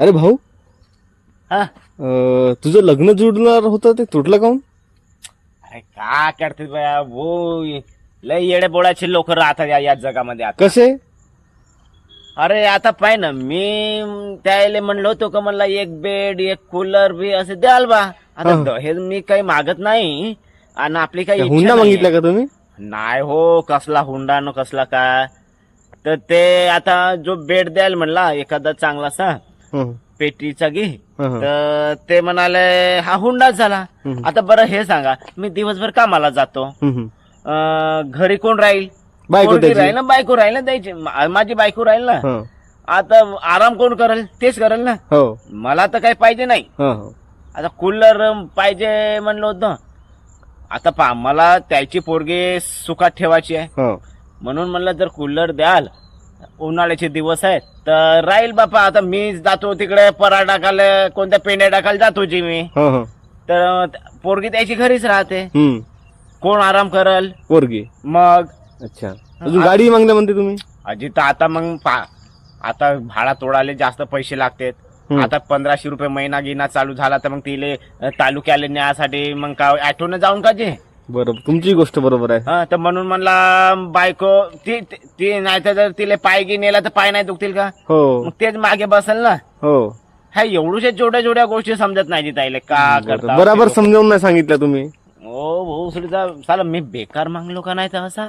अरे भाऊ हा? अं, तुझं लग्न जुडणार होतं ते तुटलं काऊन अरे का करते बया? वो लय येडे बोळाचे लोक राहतात या या जगामध्ये आता. कसे? अरे आता पाय ना मी त्याला म्हणलो होतो का मला एक बेड एक कूलर बी असे द्याल बा. आता हा. दहेज मी काही मागत नाही आणि आपली काही इच्छा हुंडा नाहीये. मागितला का तुम्ही? नाही हो कसला हुंडा न कसला काय. तर ते आता जो बेड द्याल म्हणला एखादा चांगलासा हं, पेटीचा घे. तर ते म्हणाले हा हुंडाच झाला. आता बरं हे सांगा मी दिवसभर कामाला जातो. अं, घरी कोण राहील? बायको पोरगी त्याची राहील ना बायको राहील ना द्यायची. माझी बायको राहील ना. हं, आता आराम कोण करेल? तेच करेल ना. हो. मला तर काही पाहिजे नाही. हं, हो. आता कूलर पाहिजे म्हणलं होतं. आता पा मला त्याची पोरगी सुखात ठेवायची आहे. हं. म्हणून म्हणलं जर कूलर द्याल उन्हाळ्याचे दिवस आहेत. तर राहील बापा आता मी जातो तिकडे परा टाकायला कोणत्या पेंड्या टाकायला जातो जी मी. हं, हं. तर पोरगी त्याची घरीच राहते. कोण आराम करल? पोरगी. मग? अच्छा. अजून गाडी मागल्या म्हणते तुम्ही? अजी तर आता मग पा आता भाडा तोडाले जास्त पैसे लागतात. हम्म. आता पंधराशे रुपये महिना गिना चालू झाला तर मग तिले अ, तालुक्याला न्यायसाठी मग का ऍटोनं जाऊन का जे? बरोबर. तुमची गोष्ट बरोबर आहे. हा तर म्हणून म्हणला बायको ती ती- ती नाही तर जर तिले पाय गी नेला तर पाय नाही दुखतील का? हो. मग तेच मागे बसल ना. हो. ह्या एवढ्या छोट्या छोट्या गोष्टी समजत नाही ताईले. का करता? बराबर समजावून नाही सांगितलं तुम्ही. ओ भाऊ सुद्धा साला मी बेकार मागलो का नाही तर असा?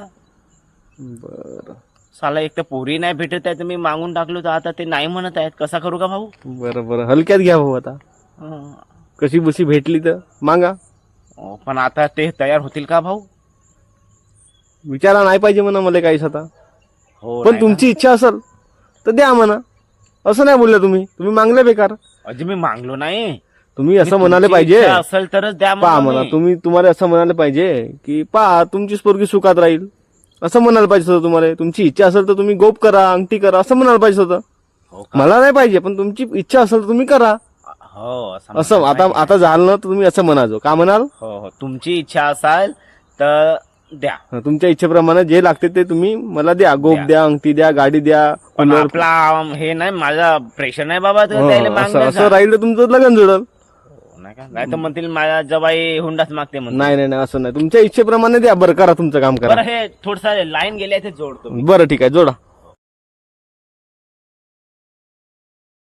बर. साला एक तर पोरी नाही भेटत आहे तर मी मागून टाकलो तर आता ते नाही म्हणत आहेत. कसा करू का भाऊ? बरं बरं. हलक्यात घ्या भाऊ आता. हं. कशी बशी भेटली तर? मागा. अहो, पण आता ते तयार होतील का भाऊ? विचारा नाही पाहिजे म्हणा मला काहीच आता. हो पण नाही तुमची इच्छा असेल तर द्या म्हणा. असं नाही बोलले तुम्ही. तुम्ही मागले बेकार? अजी मी मागलो नाही. तुम्ही असं मी म्हणाले तुमची पाहिजे. इच्छा असेल तरच द्या पहा म्हणा मी. तुम्ही तुम्हाला असं म्हणाले पाहिजे की पहा तुमची पोरगी सुखात राहील. असं म्हणायला पाहिजे होतं तुम्हाला. तुमची इच्छा असेल तर तुम्ही गोप करा अंगठी करा असं म्हणायला पाहिजे होतं. हो का? मला नाही पाहिजे पण तुमची इच्छा असेल तर तुम्ही करा. हो असं आता. आता झालं ना तर तुम्ही असं म्हणायचं. का म्हणाल? हो हो. तुमची इच्छा असेल तर द्या. तुमच्या इच्छेप्रमाणे जे लागते ते तुम्ही मला द्या. गोप द्या. अंगठी द्या गाडी द्या पण आपला हे नाही माझा प्रेशर नाही बाबा हो, असं. राहील तर तुमचं लग्न जुडल हो, नाही तर म्हणतील माझ्या जवाई हुंडाच मागते नाही नाही नाही असं नाही. तुमच्या इच्छेप्रमाणे द्या. बरं करा तुमचं काम करा. हे थोडस लाईन गेले ते जोडतो. बरं ठीक आहे जोडा.